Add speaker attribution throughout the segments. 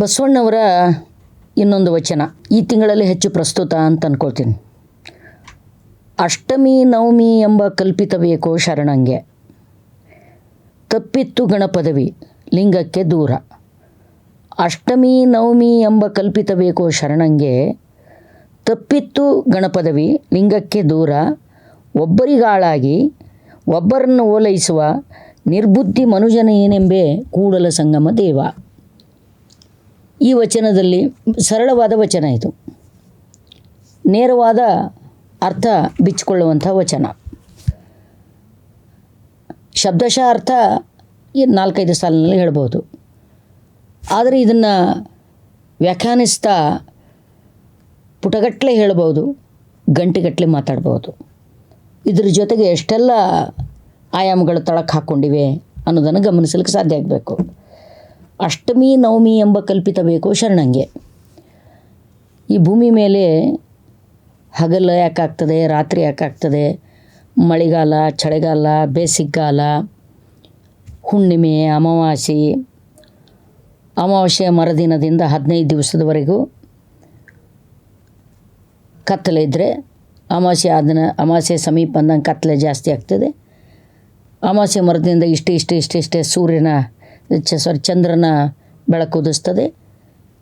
Speaker 1: ಬಸವಣ್ಣವರ ಇನ್ನೊಂದು ವಚನ, ಈ ತಿಂಗಳಲ್ಲಿ ಹೆಚ್ಚು ಪ್ರಸ್ತುತ ಅಂತ ಅಂದ್ಕೊಳ್ತೀನಿ ಅಷ್ಟಮಿ, ನವಮಿ ಎಂಬ ಕಲ್ಪಿತ ಬೇಕೋ ಶರಣಂಗೆ. ತಪ್ಪಿತ್ತು ಗಣಪದವಿ, ಲಿಂಗಕ್ಕೆ ದೂರ. ಅಷ್ಟಮಿ, ನವಮಿ ಎಂಬ ಕಲ್ಪಿತ ಬೇಕೋ ಶರಣಂಗೆ. ತಪ್ಪಿತ್ತು ಗಣಪದವಿ, ಲಿಂಗಕ್ಕೆ ದೂರ. ಒಬ್ಬರಿಗಾಳಾಗಿ, ಒಬ್ಬರನ್ನು ಓಲೈಸುವ ನಿರ್ಬುದ್ಧಿ ಮನುಜನ ಏನೆಂಬೆ ಕೂಡಲ ಸಂಗಮ ದೇವ. ಈ ವಚನದಲ್ಲಿ ಸರಳವಾದ ವಚನ ಇದು. ನೇರವಾದ ಅರ್ಥ ಬಿಚ್ಚಿಕೊಳ್ಳುವಂಥ ವಚನ. ಶಬ್ದಶಃ ಅರ್ಥ ನಾಲ್ಕೈದು ಸಾಲಿನಲ್ಲಿ ಹೇಳ್ಬೋದು. ಆದರೆ ಇದನ್ನು ವ್ಯಾಖ್ಯಾನಿಸ್ತಾ ಪುಟಗಟ್ಟಲೆ ಹೇಳ್ಬೋದು ಗಂಟೆಗಟ್ಟಲೆ ಮಾತಾಡ್ಬೋದು. ಇದ್ರ ಜೊತೆಗೆ ಎಷ್ಟೆಲ್ಲ ಆಯಾಮಗಳು ತಳಕ್ಕೆ ಹಾಕ್ಕೊಂಡಿವೆ ಅನ್ನೋದನ್ನು ಗಮನಿಸಲಿಕ್ಕೆ ಸಾಧ್ಯ ಆಗಬೇಕು. ಅಷ್ಟಮಿ, ನವಮಿ ಎಂಬ ಕಲ್ಪಿತ ಬೇಕು ಶರಣಂಗೆ. ಈ ಭೂಮಿ ಮೇಲೆ ಹಗಲು ಯಾಕಾಗ್ತದೆ, ರಾತ್ರಿ ಯಾಕಾಗ್ತದೆ? ಮಳೆಗಾಲ, ಚಳಿಗಾಲ, ಬೇಸಿಗೆಗಾಲ, ಹುಣ್ಣಿಮೆ, ಅಮಾವಾಸ್ಯೆ. ಅಮಾವಾಸ್ಯೆಯ ಮರದಿನದಿಂದ ಹದಿನೈದು ದಿವಸದವರೆಗೂ ಕತ್ತಲೆ ಇದ್ದರೆ ಅಮಾವಾಸ್ಯೆ ಆದನ ಅಮಾವಾಸ್ಯೆ ಸಮೀಪ ಅಂದಂಗೆ ಕತ್ತಲೆ ಜಾಸ್ತಿ ಆಗ್ತದೆ. ಅಮಾವಾಸ್ಯೆ ಮರದಿಂದ ಇಷ್ಟು ಇಷ್ಟು, ಇಷ್ಟೇ ಇಷ್ಟೇ ಸೂರ್ಯನ ಸಾರಿ ಚಂದ್ರನ ಬೆಳಕು ಉದಿಸ್ತದೆ.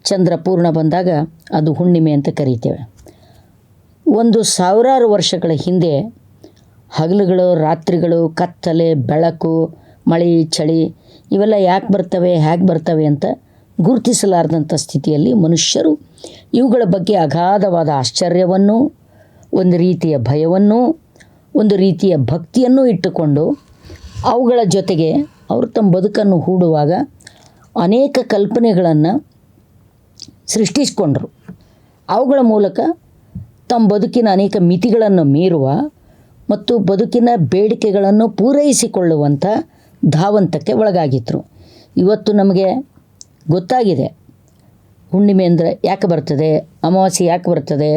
Speaker 1: ಚಂದ್ರ ಪೂರ್ಣ ಬಂದಾಗ ಅದು ಹುಣ್ಣಿಮೆ ಅಂತ ಕರೀತೇವೆ. ಒಂದು ಸಾವಿರಾರು ವರ್ಷಗಳ ಹಿಂದೆ ಹಗಲುಗಳು, ರಾತ್ರಿಗಳು, ಕತ್ತಲೆ, ಬೆಳಕು, ಮಳೆ, ಚಳಿ ಇವೆಲ್ಲ ಯಾಕೆ ಬರ್ತವೆ, ಹೇಗೆ ಬರ್ತವೆ ಅಂತ ಗುರುತಿಸಲಾರದಂಥ ಸ್ಥಿತಿಯಲ್ಲಿ ಮನುಷ್ಯರು ಇವುಗಳ ಬಗ್ಗೆ ಅಗಾಧವಾದ ಆಶ್ಚರ್ಯವನ್ನು, ಒಂದು ರೀತಿಯ ಭಯವನ್ನು, ಒಂದು ರೀತಿಯ ಭಕ್ತಿಯನ್ನು ಇಟ್ಟುಕೊಂಡು ಅವುಗಳ ಜೊತೆಗೆ ಅವರು ತಮ್ಮ ಬದುಕನ್ನು ಹೂಡುವಾಗ ಅನೇಕ ಕಲ್ಪನೆಗಳನ್ನು ಸೃಷ್ಟಿಸಿಕೊಂಡ್ರು. ಅವುಗಳ ಮೂಲಕ ತಮ್ಮ ಬದುಕಿನ ಅನೇಕ ಮಿತಿಗಳನ್ನು ಮೀರುವ ಮತ್ತು ಬದುಕಿನ ಬೇಡಿಕೆಗಳನ್ನು ಪೂರೈಸಿಕೊಳ್ಳುವಂಥ ಧಾವಂತಕ್ಕೆ ಒಳಗಾಗಿದ್ದರು ಇವತ್ತು ನಮಗೆ ಗೊತ್ತಾಗಿದೆ, ಹುಣ್ಣಿಮೆ ಅಂದರೆ ಯಾಕೆ ಬರ್ತದೆ, ಅಮಾವಾಸ್ಯೆ ಯಾಕೆ ಬರ್ತದೆ,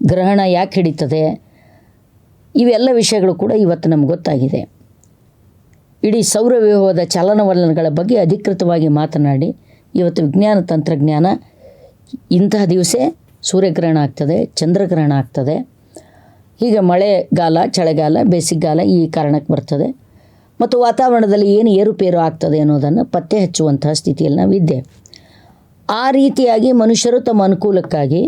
Speaker 1: ಗ್ರಹಣ ಯಾಕೆ ಹಿಡಿತದೆ, ಇವೆಲ್ಲ ವಿಷಯಗಳು ಕೂಡ ಇವತ್ತು ನಮ್ಗೆ ಗೊತ್ತಾಗಿದೆ. ಇಡೀ ಸೌರವ್ಯೂಹದ ಚಲನವಲನಗಳ ಬಗ್ಗೆ ಅಧಿಕೃತವಾಗಿ ಮಾತನಾಡಿ, ಇವತ್ತು ವಿಜ್ಞಾನ ತಂತ್ರಜ್ಞಾನ ಇಂತಹ ದಿವಸ ಸೂರ್ಯಗ್ರಹಣ ಆಗ್ತದೆ, ಚಂದ್ರಗ್ರಹಣ ಆಗ್ತದೆ. ಹೀಗೆ ಮಳೆಗಾಲ ಚಳಿಗಾಲ ಬೇಸಿಗೆಗಾಲ ಈ ಕಾರಣಕ್ಕೆ ಬರ್ತದೆ. ಮತ್ತು ವಾತಾವರಣದಲ್ಲಿ ಏನು ಏರುಪೇರು ಆಗ್ತದೆ ಅನ್ನೋದನ್ನು ಪತ್ತೆ ಹಚ್ಚುವಂತಹ ಸ್ಥಿತಿಯಲ್ಲಿ ನಾವಿದ್ದೆ ಆ ರೀತಿಯಾಗಿ ಮನುಷ್ಯರು ತಮ್ಮ ಅನುಕೂಲಕ್ಕಾಗಿ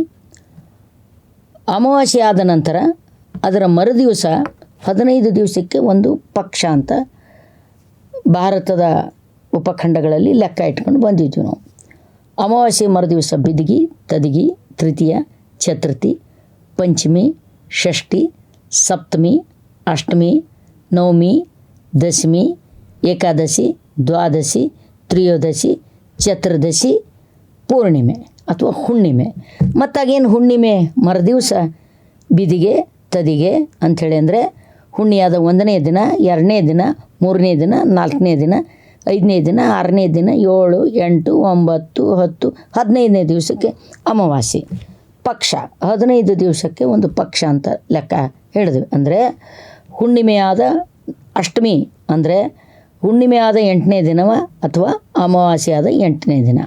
Speaker 1: ಅಮಾವಾಸ್ಯೆ ಆದ ನಂತರ ಅದರ ಮರುದಿವಸ ಹದಿನೈದು ದಿವಸಕ್ಕೆ ಒಂದು ಪಕ್ಷ ಅಂತ ಭಾರತದ ಉಪಖಂಡಗಳಲ್ಲಿ ಲೆಕ್ಕ ಇಟ್ಕೊಂಡು ಬಂದಿದ್ವಿ ನಾವು. ಅಮಾವಾಸ್ಯೆ ಮರುದಿವಸ ಬಿದಿಗಿ, ತದಿಗಿ, ತೃತೀಯ, ಚತುರ್ಥಿ, ಪಂಚಮಿ, ಷಷ್ಠಿ, ಸಪ್ತಮಿ, ಅಷ್ಟಮಿ, ನವಮಿ, ದಶಮಿ, ಏಕಾದಶಿ, ದ್ವಾದಶಿ, ತ್ರಯೋದಶಿ, ಚತುರ್ದಶಿ, ಪೂರ್ಣಿಮೆ ಅಥವಾ ಹುಣ್ಣಿಮೆ. ಮತ್ತಾಗೇನು ಹುಣ್ಣಿಮೆ ಮರುದಿವಸ ಬಿದಿಗೆ, ತದಿಗೆ ಅಂಥೇಳಿ ಅಂದರೆ ಹುಣ್ಣಿಯಾದ ಒಂದನೇ ದಿನ, ಎರಡನೇ ದಿನ, ಮೂರನೇ ದಿನ, ನಾಲ್ಕನೇ ದಿನ, ಐದನೇ ದಿನ, ಆರನೇ ದಿನ, ಏಳು, ಎಂಟು, ಒಂಬತ್ತು, ಹತ್ತು, ಹದಿನೈದನೇ ದಿವಸಕ್ಕೆ ಅಮಾವಾಸ್ಯೆ. ಪಕ್ಷ. ಹದಿನೈದು ದಿವಸಕ್ಕೆ ಒಂದು ಪಕ್ಷ ಅಂತ ಲೆಕ್ಕ ಹೇಳಿದ್ವಿ. ಅಂದರೆ ಹುಣ್ಣಿಮೆಯಾದ ಅಷ್ಟಮಿ, ಅಂದರೆ ಹುಣ್ಣಿಮೆಯಾದ ಎಂಟನೇ ದಿನವ ಅಥವಾ ಅಮಾವಾಸ್ಯೆಯಾದ ಎಂಟನೇ ದಿನ.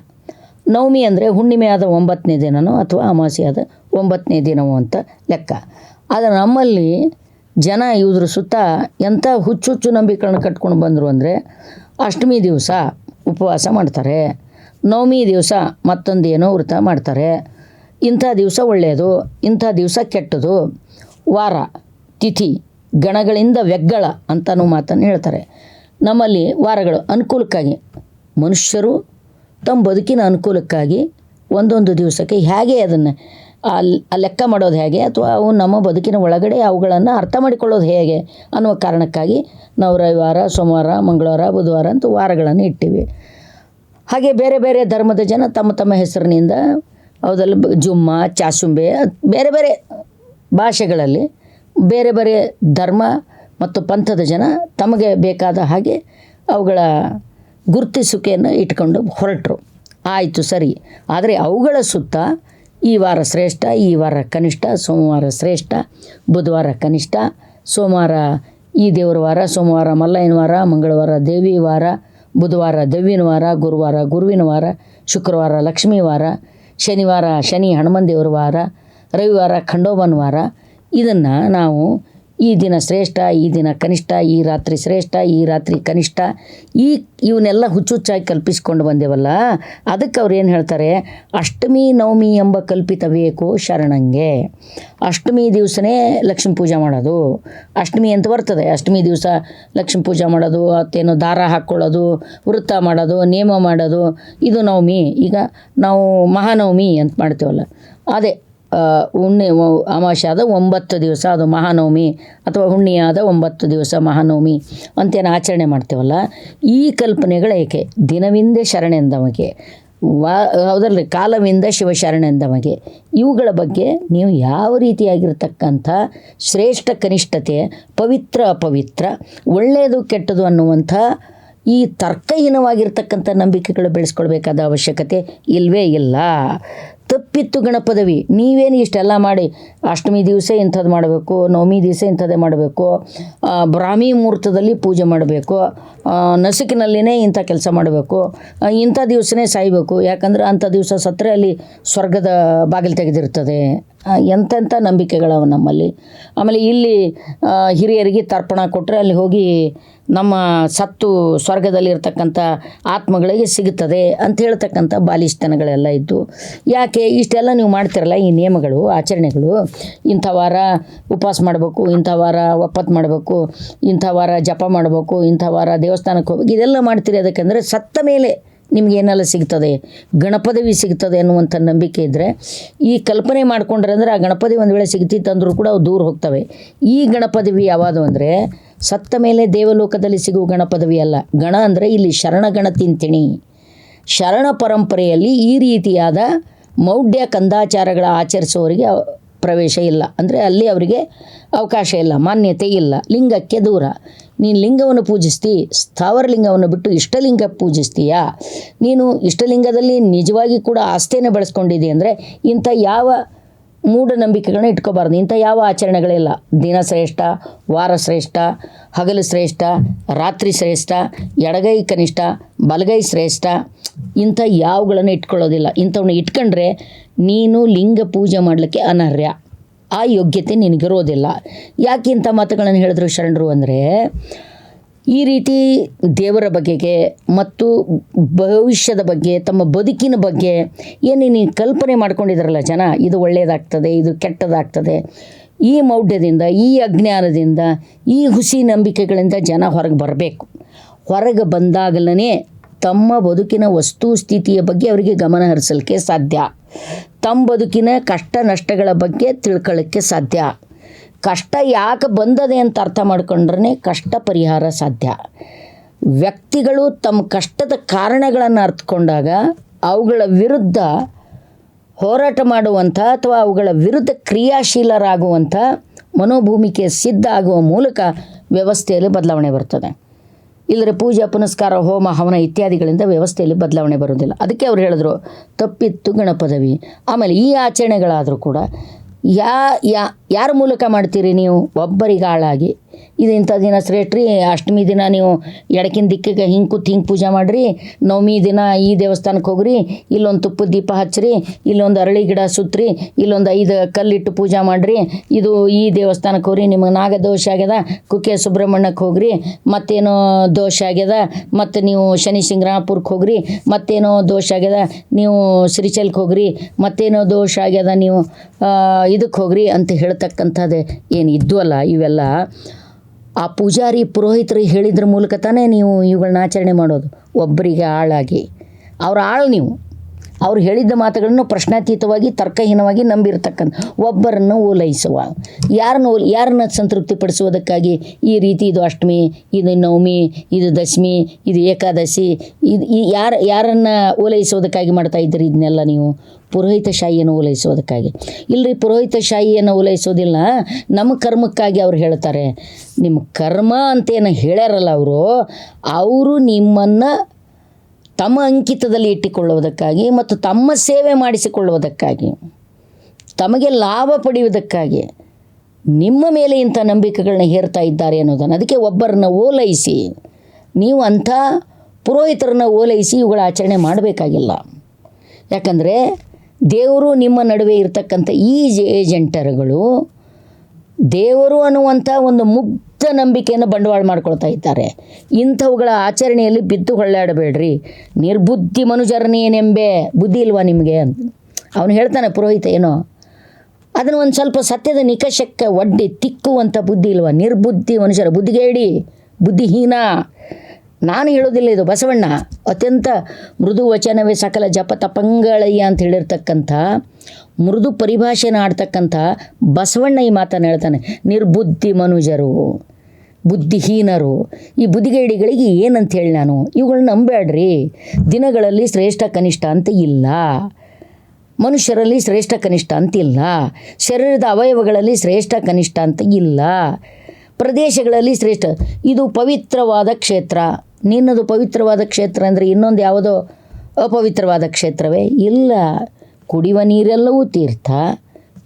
Speaker 1: ನವಮಿ ಅಂದರೆ ಹುಣ್ಣಿಮೆಯಾದ ಒಂಬತ್ತನೇ ದಿನವೋ ಅಥವಾ ಅಮಾವಾಸ್ಯೆಯಾದ ಒಂಬತ್ತನೇ ದಿನವೋ ಅಂತ ಲೆಕ್ಕ. ಆದರೆ ನಮ್ಮಲ್ಲಿ ಜನ ಇವ್ರ ಸುತ್ತ ಎಂಥ ಹುಚ್ಚು ಹುಚ್ಚು ನಂಬಿಕೆಗಳನ್ನ ಕಟ್ಕೊಂಡು ಬಂದರು ಅಂದರೆ ಅಷ್ಟಮಿ ದಿವಸ ಉಪವಾಸ ಮಾಡ್ತಾರೆ. ನವಮಿ ದಿವಸ ಮತ್ತೊಂದು ಏನೋ ವ್ರತ ಮಾಡ್ತಾರೆ. ಇಂಥ ದಿವಸ ಒಳ್ಳೆಯದು, ಇಂಥ ದಿವಸ ಕೆಟ್ಟದು. ವಾರ, ತಿಥಿ, ಗಣಗಳಿಂದ ವ್ಯಗ್ಗಳ ಅಂತನೂ ಮಾತನ್ನು ಹೇಳ್ತಾರೆ. ನಮ್ಮಲ್ಲಿ ವಾರಗಳು ಅನುಕೂಲಕ್ಕಾಗಿ, ಮನುಷ್ಯರು ತಮ್ಮ ಬದುಕಿನ ಅನುಕೂಲಕ್ಕಾಗಿ ಒಂದೊಂದು ದಿವಸಕ್ಕೆ ಹೇಗೆ ಅದನ್ನು ಲೆಕ್ಕ ಮಾಡೋದು ಹೇಗೆ ಅಥವಾ ಅವು ನಮ್ಮ ಬದುಕಿನ ಒಳಗಡೆ ಅವುಗಳನ್ನು ಅರ್ಥ ಮಾಡಿಕೊಳ್ಳೋದು ಹೇಗೆ ಅನ್ನುವ ಕಾರಣಕ್ಕಾಗಿ ನಾವು ರವಿವಾರ, ಸೋಮವಾರ, ಮಂಗಳವಾರ, ಬುಧವಾರ ಅಂತ ವಾರಗಳನ್ನು ಇಟ್ಟಿವಿ. ಹಾಗೆ ಬೇರೆ ಬೇರೆ ಧರ್ಮದ ಜನ ತಮ್ಮ ತಮ್ಮ ಹೆಸರಿನಿಂದ ಅದರಲ್ಲಿ ಜುಮ್ಮ ಚಾಸುಂಬೆ ಬೇರೆ ಬೇರೆ ಭಾಷೆಗಳಲ್ಲಿ ಬೇರೆ ಬೇರೆ ಧರ್ಮ ಮತ್ತು ಪಂಥದ ಜನ ತಮಗೆ ಬೇಕಾದ ಹಾಗೆ ಅವುಗಳ ಗುರುತಿಸುವಿಕೆಯನ್ನು ಇಟ್ಕೊಂಡು ಹೊರಟರು. ಆಯಿತು, ಸರಿ. ಆದರೆ ಅವುಗಳ ಸುತ್ತ ಈ ವಾರ ಶ್ರೇಷ್ಠ, ಈ ವಾರ ಕನಿಷ್ಠ, ಸೋಮವಾರ ಶ್ರೇಷ್ಠ, ಬುಧವಾರ ಕನಿಷ್ಠ, ಸೋಮವಾರ ಈ ದೇವರ ವಾರ, ಸೋಮವಾರ ಮಲ್ಲಯ್ಯನ ವಾರ, ಮಂಗಳವಾರ ದೇವಿ ವಾರ, ಬುಧವಾರ ದೇವಿನ ವಾರ, ಗುರುವಾರ ಗುರುವಿನ ವಾರ, ಶುಕ್ರವಾರ ಲಕ್ಷ್ಮೀ ವಾರ, ಶನಿವಾರ ಶನಿ ಹನುಮನ್ ದೇವರ ವಾರ, ರವಿವಾರ ಖಂಡೋಬನ್ ವಾರ. ಇದನ್ನು ನಾವು ಈ ದಿನ ಶ್ರೇಷ್ಠ, ಈ ದಿನ ಕನಿಷ್ಠ, ಈ ರಾತ್ರಿ ಶ್ರೇಷ್ಠ, ಈ ರಾತ್ರಿ ಕನಿಷ್ಠ. ಈ ಇವನ್ನೆಲ್ಲ ಹುಚ್ಚುಚ್ಚಾಗಿ ಕಲ್ಪಿಸ್ಕೊಂಡು ಬಂದೇವಲ್ಲ, ಅದಕ್ಕೆ ಅವ್ರು ಏನು ಹೇಳ್ತಾರೆ? ಅಷ್ಟಮಿ, ನವಮಿ ಎಂಬ ಕಲ್ಪಿತ ಬೇಕು ಶರಣಂಗೆ. ಅಷ್ಟಮಿ ದಿವಸನೇ ಲಕ್ಷ್ಮೀ ಪೂಜೆ ಮಾಡೋದು. ಅಷ್ಟಮಿ ಅಂತ ಬರ್ತದೆ. ಅಷ್ಟಮಿ ದಿವಸ ಲಕ್ಷ್ಮೀ ಪೂಜೆ ಮಾಡೋದು, ಅತ್ತೇನು ದಾರ ಹಾಕ್ಕೊಳ್ಳೋದು ವೃತ್ತ ಮಾಡೋದು, ನೇಮ ಮಾಡೋದು, ಇದು ನವಮಿ. ಈಗ ನಾವು ಮಹಾನವಮಿ ಅಂತ ಮಾಡ್ತೇವಲ್ಲ, ಅದೇ ಹುಣ್ಣೆ ಅಮಾವಾಸ್ಯ ಆದ ಒಂಬತ್ತು ದಿವಸ, ಅದು ಮಹಾನವಮಿ, ಅಥವಾ ಹುಣ್ಣಿಯಾದ ಒಂಬತ್ತು ದಿವಸ ಮಹಾನವಮಿ ಅಂತೇನು ಆಚರಣೆ ಮಾಡ್ತೇವಲ್ಲ, ಈ ಕಲ್ಪನೆಗಳ ಏಕೆ? ದಿನವಿಂದೆ ಶರಣೆಂದಮಗೆ ವಾ, ಹೌದಲ್ರಿ, ಕಾಲವಿಂದ ಶಿವಶರಣೆಂದಮಗೆ ಇವುಗಳ ಬಗ್ಗೆ ನೀವು ಯಾವ ರೀತಿಯಾಗಿರ್ತಕ್ಕಂಥ ಶ್ರೇಷ್ಠ ಕನಿಷ್ಠತೆ, ಪವಿತ್ರ ಅಪವಿತ್ರ, ಒಳ್ಳೆಯದು ಕೆಟ್ಟದು ಅನ್ನುವಂಥ ಈ ತರ್ಕಹೀನವಾಗಿರ್ತಕ್ಕಂಥ ನಂಬಿಕೆಗಳು ಬೆಳೆಸ್ಕೊಳ್ಬೇಕಾದ ಅವಶ್ಯಕತೆ ಇಲ್ಲವೇ ಇಲ್ಲ. ತಪ್ಪಿತ್ತು ಗಣಪದವಿ. ನೀವೇನು ಇಷ್ಟೆಲ್ಲ ಮಾಡಿ ಅಷ್ಟಮಿ ದಿವಸ ಇಂಥದ್ದು ಮಾಡಬೇಕು, ನವಮಿ ದಿವಸ ಇಂಥದ್ದೇ ಮಾಡಬೇಕು ಬ್ರಾಹ್ಮಿ ಮುಹೂರ್ತದಲ್ಲಿ ಪೂಜೆ ಮಾಡಬೇಕು ನಸುಕಿನಲ್ಲಿನೇ ಇಂಥ ಕೆಲಸ ಮಾಡಬೇಕು ಇಂಥ ದಿವಸನೇ ಸಾಯಬೇಕು. ಯಾಕಂದ್ರೆ ಅಂಥ ದಿವಸ ಸತ್ತರೆ ಅಲ್ಲಿ ಸ್ವರ್ಗದ ಬಾಗಿಲು ತೆಗೆದಿರ್ತದೆ. ಎಂತೆಂಥ ನಂಬಿಕೆಗಳವ ನಮ್ಮಲ್ಲಿ? ಆಮೇಲೆ ಇಲ್ಲಿ ಹಿರಿಯರಿಗೆ ತರ್ಪಣ ಕೊಟ್ಟರೆ ಅಲ್ಲಿ ಹೋಗಿ ನಮ್ಮ ಸತ್ತು ಸ್ವರ್ಗದಲ್ಲಿ ಇರ್ತಕ್ಕಂಥ ಆತ್ಮಗಳಿಗೆ ಸಿಗುತ್ತದೆ ಅಂತ ಹೇಳ್ತಕ್ಕಂಥ ಬಾಲಿಷ್ಠನಗಳೆಲ್ಲ ಇದ್ದು, ಯಾಕೆ ಇಷ್ಟೆಲ್ಲ ನೀವು ಮಾಡ್ತಿರಲ್ಲ ಈ ನಿಯಮಗಳು, ಆಚರಣೆಗಳು? ಇಂಥ ವಾರ ಉಪವಾಸ ಮಾಡಬೇಕು, ಇಂಥ ವಾರ ಒಪ್ಪತ್ತು ಮಾಡಬೇಕು, ಇಂಥ ವಾರ ಜಪ ಮಾಡಬೇಕು, ಇಂಥ ವಾರ ದೇವಸ್ಥಾನಕ್ಕೆ ಹೋಗ್ಬೇಕು, ಇದೆಲ್ಲ ಮಾಡ್ತೀರಿ ಅದಕ್ಕೆಂದರೆ ಸತ್ತ ಮೇಲೆ ನಿಮಗೇನೆಲ್ಲ ಸಿಗ್ತದೆ? ಗಣಪದವಿ ಸಿಗ್ತದೆ ಅನ್ನುವಂಥ ನಂಬಿಕೆ ಇದ್ದರೆ ಈ ಕಲ್ಪನೆ ಮಾಡ್ಕೊಂಡ್ರೆ ಅಂದರೆ ಆ ಗಣಪತಿ ಒಂದು ವೇಳೆ ಸಿಗ್ತಿತ್ತಂದ್ರೂ ಕೂಡ ಅವು ದೂರ ಹೋಗ್ತವೆ. ಈ ಗಣಪದವಿ ಯಾವುದು ಅಂದರೆ, ಸತ್ತ ಮೇಲೆ ದೇವಲೋಕದಲ್ಲಿ ಸಿಗುವ ಗಣಪದವಿ ಅಲ್ಲ. ಗಣ ಅಂದರೆ ಇಲ್ಲಿ ಶರಣಗಣ ತಿಂತಿಣಿ ಶರಣ ಪರಂಪರೆಯಲ್ಲಿ ಈ ರೀತಿಯಾದ ಮೌಢ್ಯ ಕಂದಾಚಾರಗಳ ಆಚರಿಸುವವರಿಗೆ ಪ್ರವೇಶ ಇಲ್ಲ. ಅಂದರೆ ಅಲ್ಲಿ ಅವರಿಗೆ ಅವಕಾಶ ಇಲ್ಲ, ಮಾನ್ಯತೆ ಇಲ್ಲ, ಲಿಂಗಕ್ಕೆ ದೂರ. ನೀನು ಲಿಂಗವನ್ನು ಪೂಜಿಸ್ತಿ ಸ್ಥಾವರ ಲಿಂಗವನ್ನು ಬಿಟ್ಟು ಇಷ್ಟಲಿಂಗ ಪೂಜಿಸ್ತೀಯಾ? ನೀನು ಇಷ್ಟಲಿಂಗದಲ್ಲಿ ನಿಜವಾಗಿ ಕೂಡ ಆಸ್ತಿಯನ್ನು ಬೆಳೆಸ್ಕೊಂಡಿದ್ದೀಯ ಅಂದರೆ ಇಂಥ ಯಾವ ಮೂಢನಂಬಿಕೆಗಳನ್ನ ಇಟ್ಕೋಬಾರ್ದು. ಇಂಥ ಯಾವ ಆಚರಣೆಗಳಿಲ್ಲ. ದಿನ ಶ್ರೇಷ್ಠ, ವಾರ ಶ್ರೇಷ್ಠ, ಹಗಲು ಶ್ರೇಷ್ಠ, ರಾತ್ರಿ ಶ್ರೇಷ್ಠ, ಎಡಗೈ ಕನಿಷ್ಠ, ಬಲಗೈ ಶ್ರೇಷ್ಠ, ಇಂಥ ಯಾವುಗಳನ್ನು ಇಟ್ಕೊಳ್ಳೋದಿಲ್ಲ. ಇಂಥವನ್ನ ಇಟ್ಕೊಂಡ್ರೆ ನೀನು ಲಿಂಗ ಪೂಜೆ ಮಾಡಲಿಕ್ಕೆ ಅನರ್ಹ. ಆ ಯೋಗ್ಯತೆ ನಿನಗಿರೋದಿಲ್ಲ ಯಾಕೆ ಇಂಥ ಮಾತುಗಳನ್ನು ಹೇಳಿದ್ರು ಶರಣರು ಅಂದರೆ, ಈ ರೀತಿ ದೇವರ ಬಗೆಗೆ ಮತ್ತು ಭವಿಷ್ಯದ ಬಗ್ಗೆ, ತಮ್ಮ ಬದುಕಿನ ಬಗ್ಗೆ ಏನು ನೀನು ಕಲ್ಪನೆ ಮಾಡ್ಕೊಂಡಿದ್ರಲ್ಲ ಜನ, ಇದು ಒಳ್ಳೆಯದಾಗ್ತದೆ ಇದು ಕೆಟ್ಟದಾಗ್ತದೆ. ಈ ಮೌಢ್ಯದಿಂದ, ಈ ಅಜ್ಞಾನದಿಂದ, ಈ ಹುಸಿ ನಂಬಿಕೆಗಳಿಂದ ಜನ ಹೊರಗೆ ಬರಬೇಕು. ಹೊರಗೆ ಬಂದಾಗಲೇ ತಮ್ಮ ಬದುಕಿನ ವಸ್ತು ಸ್ಥಿತಿಯ ಬಗ್ಗೆ ಅವರಿಗೆ ಗಮನ ಹರಿಸಲಿಕ್ಕೆ ಸಾಧ್ಯ. ತಮ್ಮ ಬದುಕಿನ ಕಷ್ಟ ನಷ್ಟಗಳ ಬಗ್ಗೆ ತಿಳ್ಕೊಳ್ಳೋಕ್ಕೆ ಸಾಧ್ಯ. ಕಷ್ಟ ಯಾಕೆ ಬಂದದೆ ಅಂತ ಅರ್ಥ ಮಾಡ್ಕೊಂಡ್ರೆ ಕಷ್ಟ ಪರಿಹಾರ ಸಾಧ್ಯ. ವ್ಯಕ್ತಿಗಳು ತಮ್ಮ ಕಷ್ಟದ ಕಾರಣಗಳನ್ನು ಅರ್ಥಕೊಂಡಾಗ ಅವುಗಳ ವಿರುದ್ಧ ಹೋರಾಟ ಮಾಡುವಂಥ ಅಥವಾ ಅವುಗಳ ವಿರುದ್ಧ ಕ್ರಿಯಾಶೀಲರಾಗುವಂಥ ಮನೋಭೂಮಿಕೆ ಸಿದ್ಧ ಆಗುವ ಮೂಲಕ ವ್ಯವಸ್ಥೆಯಲ್ಲಿ ಬದಲಾವಣೆ ಬರ್ತದೆ. ಇಲ್ಲದ್ರೆ ಪೂಜೆ, ಪುನಸ್ಕಾರ, ಹೋಮ, ಹವನ ಇತ್ಯಾದಿಗಳಿಂದ ವ್ಯವಸ್ಥೆಯಲ್ಲಿ ಬದಲಾವಣೆ ಬರೋದಿಲ್ಲ ಅದಕ್ಕೆ ಅವ್ರು ಹೇಳಿದ್ರು, ತಪ್ಪಿತ್ತು ಗಣಪದವಿ. ಆಮೇಲೆ ಈ ಆಚರಣೆಗಳಾದರೂ ಕೂಡ ಯಾ ಯಾ, ಯಾರ ಮೂಲಕ ಮಾಡ್ತೀರಿ ನೀವು? ಒಬ್ಬರಿಗೆ ಆಳಾಗಿ. ಇದು ಇಂಥ ದಿನ ಶ್ರೇಷ್ಠರಿ ಅಷ್ಟಮಿ ದಿನ ನೀವು ಎಡಕಿನ ದಿಕ್ಕಿಗೆ ಹಿಂಗೆ ಕೂತ್ ಹಿಂಗೆ ಪೂಜೆ ಮಾಡಿರಿ. ನವಮಿ ದಿನ ಈ ದೇವಸ್ಥಾನಕ್ಕೆ ಹೋಗ್ರಿ. ಇಲ್ಲೊಂದು ತುಪ್ಪದ ದೀಪ ಹಚ್ಚಿರಿ ಇಲ್ಲೊಂದು ಅರಳಿ ಗಿಡ ಸುತ್ರಿ. ಇಲ್ಲೊಂದು ಐದು ಕಲ್ಲಿಟ್ಟು ಪೂಜೆ ಮಾಡಿರಿ. ಇದು ಈ ದೇವಸ್ಥಾನಕ್ಕೆ ಹೋಗ್ರಿ. ನಿಮಗೆ ನಾಗ ದೋಷ ಆಗ್ಯದ, ಕುಕ್ಕೆ ಸುಬ್ರಹ್ಮಣ್ಯಕ್ಕೆ ಹೋಗ್ರಿ. ಮತ್ತೇನೋ ದೋಷ ಆಗ್ಯದ, ಮತ್ತು ನೀವು ಶನಿ ಸಿಂಗ್ರಾಪುರಕ್ಕೆ ಹೋಗ್ರಿ. ಮತ್ತೇನೋ ದೋಷ ಆಗ್ಯದ, ನೀವು ಶ್ರೀಶೈಲಕ್ಕೆ ಹೋಗ್ರಿ. ಮತ್ತೇನೋ ದೋಷ ಆಗ್ಯದ, ನೀವು ಇದಕ್ಕೆ ಹೋಗ್ರಿ ಅಂತ ಹೇಳ್ತಕ್ಕಂಥದ್ದು ಏನು ಇದ್ವಲ್ಲ ಇವೆಲ್ಲ. ಆ ಪೂಜಾರಿ ಪುರೋಹಿತರು ಹೇಳಿದ್ರ ಮೂಲಕ ತಾನೇ ನೀವು ಇವುಗಳನ್ನ ಆಚರಣೆ ಮಾಡೋದು. ಒಬ್ಬರಿಗೆ ಆಳಾಗಿ. ಅವ್ರ ಆಳು ನೀವು. ಅವ್ರು ಹೇಳಿದ್ದ ಮಾತುಗಳನ್ನು ಪ್ರಶ್ನಾತೀತವಾಗಿ, ತರ್ಕಹೀನವಾಗಿ ನಂಬಿರ್ತಕ್ಕಂಥ ಒಬ್ಬರನ್ನು ಓಲೈಸುವ. ಯಾರನ್ನು ಯಾರನ್ನ ಸಂತೃಪ್ತಿಪಡಿಸುವುದಕ್ಕಾಗಿ ಈ ರೀತಿ ಇದು ಅಷ್ಟಮಿ, ಇದು ನವಮಿ, ಇದು ದಶಮಿ, ಇದು ಏಕಾದಶಿ, ಇದು ಈ ಯಾರು, ಯಾರನ್ನು ಓಲೈಸೋದಕ್ಕಾಗಿ ಮಾಡ್ತಾ ಇದ್ದೀರಿ ಇದನ್ನೆಲ್ಲ ನೀವು? ಪುರೋಹಿತ ಶಾಹಿಯನ್ನು ಓಲೈಸೋದಕ್ಕಾಗಿ ಇಲ್ಲರಿ ಪುರೋಹಿತ ಶಾಹಿಯನ್ನು ಓಲೈಸೋದಿಲ್ಲ ನಮ್ಮ ಕರ್ಮಕ್ಕಾಗಿ ಅವ್ರು ಹೇಳ್ತಾರೆ. ನಿಮ್ಮ ಕರ್ಮ ಅಂತೇನು ಹೇಳ್ಯಾರಲ್ಲ ಅವರು ಅವರು ನಿಮ್ಮನ್ನು ತಮ್ಮ ಅಂಕಿತದಲ್ಲಿ ಇಟ್ಟುಕೊಳ್ಳುವುದಕ್ಕಾಗಿ ಮತ್ತು ತಮ್ಮ ಸೇವೆ ಮಾಡಿಸಿಕೊಳ್ಳುವುದಕ್ಕಾಗಿ, ತಮಗೆ ಲಾಭ ಪಡೆಯುವುದಕ್ಕಾಗಿ ನಿಮ್ಮ ಮೇಲೆ ಇಂಥ ನಂಬಿಕೆಗಳನ್ನ ಹೇರ್ತಾ ಇದ್ದಾರೆ ಅನ್ನೋದನ್ನು ಅದಕ್ಕೆ ಒಬ್ಬರನ್ನ ಓಲೈಸಿ, ನೀವು ಅಂಥ ಪುರೋಹಿತರನ್ನ ಓಲೈಸಿ ಇವುಗಳ ಆಚರಣೆ ಮಾಡಬೇಕಾಗಿಲ್ಲ. ಯಾಕಂದರೆ ದೇವರು ನಿಮ್ಮ ನಡುವೆ ಇರತಕ್ಕಂಥ ಈ ಏಜೆಂಟರುಗಳು ದೇವರು ಅನ್ನುವಂಥ ಒಂದು ಮುಗ್ಧ ನಂಬಿಕೆಯನ್ನು ಬಂಡವಾಳ ಮಾಡ್ಕೊಳ್ತಾ ಇದ್ದಾರೆ. ಇಂಥವುಗಳ ಆಚರಣೆಯಲ್ಲಿ ಬಿದ್ದು ಹೊಳ್ಳಾಡಬೇಡ್ರಿ ನಿರ್ಬುದ್ಧಿ ಮನುಜರನೇನೆಂಬೆ ಬುದ್ಧಿ ಇಲ್ವಾ ನಿಮಗೆ ಅಂತ. ಅವನು ಹೇಳ್ತಾನೆ ಪುರೋಹಿತ, ಏನೋ, ಅದನ್ನು ಒಂದು ಸ್ವಲ್ಪ ಸತ್ಯದ ನಿಕಷಕ್ಕೆ ಒಡ್ಡಿ ತಿಕ್ಕುವಂಥ ಬುದ್ಧಿ ಇಲ್ವಾ? ನಿರ್ಬುದ್ಧಿ ಮನುಷ್ಯರ ಬುದ್ಧಿಗೇಡಿ, ಬುದ್ಧಿಹೀನ. ನಾನು ಹೇಳೋದಿಲ್ಲ ಇದು ಬಸವಣ್ಣ. ಅತ್ಯಂತ ಮೃದು ವಚನವೇ ಸಕಲ ಜಪ ತಪಂಗಳಯ್ಯ ಅಂತ ಹೇಳಿರ್ತಕ್ಕಂಥ, ಮೃದು ಪರಿಭಾಷೆನ ಆಡ್ತಕ್ಕಂಥ ಬಸವಣ್ಣ ಈ ಮಾತನ್ನು ಹೇಳ್ತಾನೆ. ನಿರ್ಬುದ್ಧಿ ಮನುಜರು, ಬುದ್ಧಿಹೀನರು, ಈ ಬುದ್ಧಿಗೇಡಿಗಳಿಗೆ ಏನಂತ ಹೇಳಿ ನಾನು? ಇವುಗಳನ್ನ ನಂಬೇಡ್ರಿ ದಿನಗಳಲ್ಲಿ ಶ್ರೇಷ್ಠ ಕನಿಷ್ಠ ಅಂತ ಇಲ್ಲ. ಮನುಷ್ಯರಲ್ಲಿ ಶ್ರೇಷ್ಠ ಕನಿಷ್ಠ ಅಂತಿಲ್ಲ ಶರೀರದ ಅವಯವಗಳಲ್ಲಿ ಶ್ರೇಷ್ಠ ಕನಿಷ್ಠ ಅಂತ ಇಲ್ಲ. ಪ್ರದೇಶಗಳಲ್ಲಿ ಶ್ರೇಷ್ಠ. ಇದು ಪವಿತ್ರವಾದ ಕ್ಷೇತ್ರ. ನಿನ್ನದು ಪವಿತ್ರವಾದ ಕ್ಷೇತ್ರ ಅಂದರೆ ಇನ್ನೊಂದು ಯಾವುದೋ ಅಪವಿತ್ರವಾದ ಕ್ಷೇತ್ರವೇ? ಇಲ್ಲ. ಕುಡಿಯುವ ನೀರೆಲ್ಲವೂ ತೀರ್ಥ,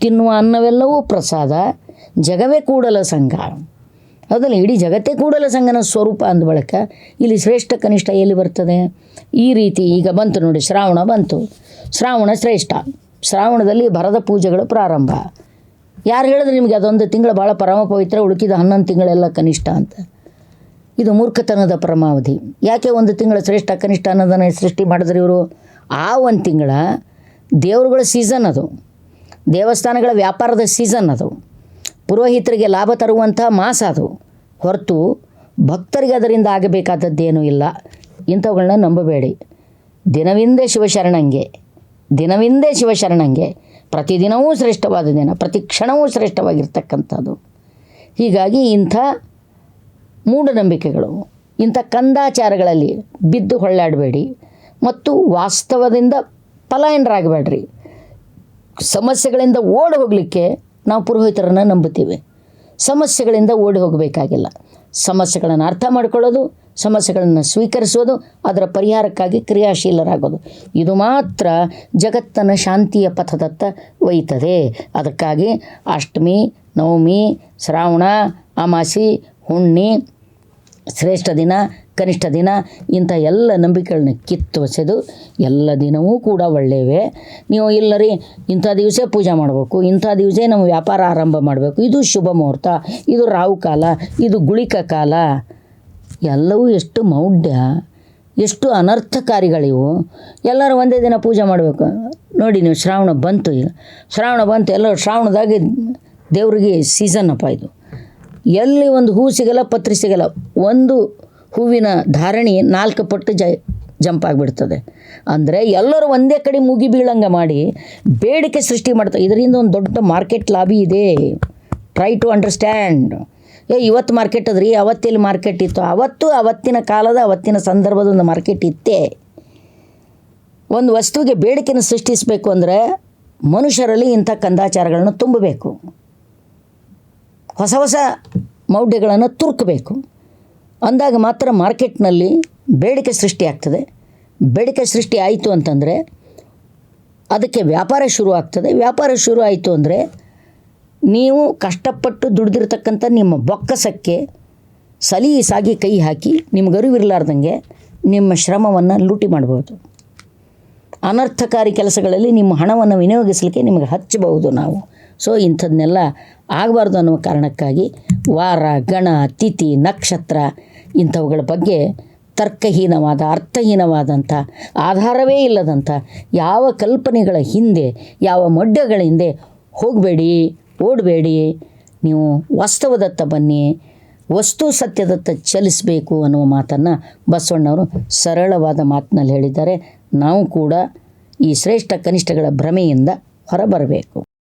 Speaker 1: ತಿನ್ನುವ ಅನ್ನವೆಲ್ಲವೂ ಪ್ರಸಾದ, ಜಗವೇ ಕೂಡಲ ಸಂಘ ಹೌದಲ್ಲ ಇಡೀ ಜಗತ್ತೇ ಕೂಡಲ ಸಂಘನ ಸ್ವರೂಪ ಅಂದ ಬಳಿಕ ಇಲ್ಲಿ ಶ್ರೇಷ್ಠ ಕನಿಷ್ಠ ಎಲ್ಲಿ ಬರ್ತದೆ? ಈ ರೀತಿ ಈಗ ಬಂತು ನೋಡಿ, ಶ್ರಾವಣ ಬಂತು. ಶ್ರಾವಣ ಶ್ರೇಷ್ಠ. ಶ್ರಾವಣದಲ್ಲಿ ಭರದ ಪೂಜೆಗಳು ಪ್ರಾರಂಭ. ಯಾರು ಹೇಳಿದ್ರೆ ನಿಮಗೆ ಅದೊಂದು ತಿಂಗಳು ಭಾಳ ಪರಮ ಪವಿತ್ರ ಉಳುಕಿದ ಹನ್ನೊಂದು ತಿಂಗಳೆಲ್ಲ ಕನಿಷ್ಠ ಅಂತ? ಇದು ಮೂರ್ಖತನದ ಪರಮಾವಧಿ. ಯಾಕೆ ಒಂದು ತಿಂಗಳ ಶ್ರೇಷ್ಠ ಕನಿಷ್ಠ ಅನ್ನೋದನ್ನು ಸೃಷ್ಟಿ ಮಾಡಿದ್ರೆ ಇವರು? ಆ ಒಂದು ತಿಂಗಳ ದೇವರುಗಳ ಸೀಸನ್ ಅದು. ದೇವಸ್ಥಾನಗಳ ವ್ಯಾಪಾರದ ಸೀಸನ್ ಅದು. ಪುರೋಹಿತರಿಗೆ ಲಾಭ ತರುವಂಥ ಮಾಸ ಅದು. ಹೊರತು ಭಕ್ತರಿಗೆ ಅದರಿಂದ ಆಗಬೇಕಾದದ್ದೇನೂ ಇಲ್ಲ. ಇಂಥವುಗಳನ್ನ ನಂಬಬೇಡಿ. ದಿನವಿಂದೇ ಶಿವಶರಣಂಗೆ. ದಿನವಿಂದೇ ಶಿವಶರಣಂಗೆ. ಪ್ರತಿದಿನವೂ ಶ್ರೇಷ್ಠವಾದ ದಿನ. ಪ್ರತಿ ಕ್ಷಣವೂ ಶ್ರೇಷ್ಠವಾಗಿರ್ತಕ್ಕಂಥದ್ದು. ಹೀಗಾಗಿ ಇಂಥ ಮೂಢನಂಬಿಕೆಗಳು. ಇಂಥ ಕಂದಾಚಾರಗಳಲ್ಲಿ ಬಿದ್ದು ಹೊಳ್ಳಾಡಬೇಡಿ ಮತ್ತು ವಾಸ್ತವದಿಂದ ಪಲಾಯನರಾಗಬೇಡ್ರಿ. ಸಮಸ್ಯೆಗಳಿಂದ ಓಡಿ ಹೋಗಲಿಕ್ಕೆ ನಾವು ಪುರೋಹಿತರನ್ನು ನಂಬುತ್ತೀವಿ. ಸಮಸ್ಯೆಗಳಿಂದ ಓಡಿ ಹೋಗಬೇಕಾಗಿಲ್ಲ. ಸಮಸ್ಯೆಗಳನ್ನು ಅರ್ಥ ಮಾಡ್ಕೊಳ್ಳೋದು, ಸಮಸ್ಯೆಗಳನ್ನು ಸ್ವೀಕರಿಸೋದು, ಅದರ ಪರಿಹಾರಕ್ಕಾಗಿ ಕ್ರಿಯಾಶೀಲರಾಗೋದು. ಇದು ಮಾತ್ರ ಜಗತ್ತನ ಶಾಂತಿಯ ಪಥದತ್ತ ಒಯ್ತದೆ. ಅದಕ್ಕಾಗಿ ಅಷ್ಟಮಿ, ನವಮಿ, ಶ್ರಾವಣ, ಅಮಾಸಿ ಹುಣ್ಣಿ ಶ್ರೇಷ್ಠ ದಿನ, ಕನಿಷ್ಠ ದಿನ, ಇಂಥ ಎಲ್ಲ ನಂಬಿಕೆಗಳನ್ನ ಕಿತ್ತೊಸೆದು ಎಲ್ಲ ದಿನವೂ ಕೂಡ ಒಳ್ಳೆಯವೇ. ನೀವು ಇಲ್ಲ ರೀ, ಇಂಥ ದಿವಸ ಪೂಜೆ ಮಾಡಬೇಕು, ಇಂಥ ದಿವಸ ನಮ್ಮ ವ್ಯಾಪಾರ ಆರಂಭ ಮಾಡಬೇಕು, ಇದು ಶುಭ ಮುಹೂರ್ತ, ಇದು ರಾವು ಕಾಲ, ಇದು ಗುಳಿಕ ಕಾಲ. ಎಲ್ಲವೂ ಎಷ್ಟು ಮೌಢ್ಯ, ಎಷ್ಟು ಅನರ್ಥಕಾರಿಗಳಿವು. ಎಲ್ಲರೂ ಒಂದೇ ದಿನ ಪೂಜೆ ಮಾಡಬೇಕು. ನೋಡಿ ನೀವು ಶ್ರಾವಣ ಬಂತು ಈಗ. ಶ್ರಾವಣ ಬಂತು, ಎಲ್ಲರೂ ಶ್ರಾವಣದಾಗೆ ದೇವ್ರಿಗೆ ಸೀಸನ್ ಅಪ್ಪ ಇದು. ಎಲ್ಲಿ ಒಂದು ಹೂ ಸಿಗಲ್ಲ, ಪತ್ರಿ ಸಿಗಲ್ಲ, ಒಂದು ಹೂವಿನ ಧಾರಣಿ ನಾಲ್ಕು ಪಟ್ಟು ಜ, ಜಂಪ್ ಆಗಿಬಿಡ್ತದೆ. ಅಂದರೆ ಎಲ್ಲರೂ ಒಂದೇ ಕಡೆ ಮುಗಿ ಬೀಳಂಗೆ ಮಾಡಿ ಬೇಡಿಕೆ ಸೃಷ್ಟಿ ಮಾಡ್ತಾರೆ ಇದರಿಂದ ಒಂದು ದೊಡ್ಡ ಮಾರ್ಕೆಟ್ ಲಾಬಿ ಇದೆ. ಟ್ರೈ ಟು ಅಂಡರ್ಸ್ಟ್ಯಾಂಡ್ ಏ, ಇವತ್ತು ಮಾರ್ಕೆಟ್ ಅದ್ರಿ ಅವತ್ತಿಲ್ಲಿ ಮಾರ್ಕೆಟ್ ಇತ್ತು? ಅವತ್ತು, ಅವತ್ತಿನ ಕಾಲದ, ಅವತ್ತಿನ ಸಂದರ್ಭದ ಒಂದು ಮಾರ್ಕೆಟ್ ಇತ್ತೇ. ಒಂದು ವಸ್ತುವಿಗೆ ಬೇಡಿಕೆಯನ್ನು ಸೃಷ್ಟಿಸಬೇಕು ಅಂದರೆ ಮನುಷ್ಯರಲ್ಲಿ ಇಂಥ ಕಂದಾಚಾರಗಳನ್ನು ತುಂಬಬೇಕು. ಹೊಸ ಹೊಸ ಮೌಢ್ಯಗಳನ್ನು ತುರುಕಬೇಕು. ಅಂದಾಗ ಮಾತ್ರ ಮಾರ್ಕೆಟ್ನಲ್ಲಿ ಬೇಡಿಕೆ ಸೃಷ್ಟಿ ಆಗ್ತದೆ. ಬೇಡಿಕೆ ಸೃಷ್ಟಿ ಆಯಿತು ಅಂತಂದರೆ ಅದಕ್ಕೆ ವ್ಯಾಪಾರ ಶುರು ಆಗ್ತದೆ. ವ್ಯಾಪಾರ ಶುರು ಆಯಿತು ಅಂದರೆ ನೀವು ಕಷ್ಟಪಟ್ಟು ದುಡ್ದಿರ್ತಕ್ಕಂಥ ನಿಮ್ಮ ಬೊಕ್ಕಸಕ್ಕೆ ಸಲೀಸಾಗಿ ಕೈ ಹಾಕಿ ನಿಮ್ಗೆ ಅರಿವಿರಲಾರ್ದಂಗೆ ನಿಮ್ಮ ಶ್ರಮವನ್ನು ಲೂಟಿ ಮಾಡ್ಬೋದು. ಅನರ್ಥಕಾರಿ ಕೆಲಸಗಳಲ್ಲಿ ನಿಮ್ಮ ಹಣವನ್ನು ವಿನಿಯೋಗಿಸಲಿಕ್ಕೆ ನಿಮಗೆ ಹಚ್ಚಬಹುದು ನಾವು. ಸೊ ಇಂಥದ್ದನ್ನೆಲ್ಲ ಆಗಬಾರ್ದು ಅನ್ನುವ ಕಾರಣಕ್ಕಾಗಿ ವಾರ, ಗಣ, ತಿಥಿ, ನಕ್ಷತ್ರ ಇಂಥವುಗಳ ಬಗ್ಗೆ ತರ್ಕಹೀನವಾದ, ಅರ್ಥಹೀನವಾದಂಥ, ಆಧಾರವೇ ಇಲ್ಲದಂಥ ಯಾವ ಕಲ್ಪನೆಗಳ ಹಿಂದೆ, ಯಾವ ಮೊಡ್ಡಗಳ ಹಿಂದೆ ಹೋಗಬೇಡಿ, ಓಡಬೇಡಿ. ನೀವು ವಾಸ್ತವದತ್ತ ಬನ್ನಿ, ವಸ್ತು ಸತ್ಯದತ್ತ ಚಲಿಸಬೇಕು ಅನ್ನುವ ಮಾತನ್ನು ಬಸವಣ್ಣವರು ಸರಳವಾದ ಮಾತಿನಲ್ಲಿ ಹೇಳಿದ್ದಾರೆ. ನಾವು ಕೂಡ ಈ ಶ್ರೇಷ್ಠ ಕನಿಷ್ಠಗಳ ಭ್ರಮೆಯಿಂದ ಹೊರಬರಬೇಕು.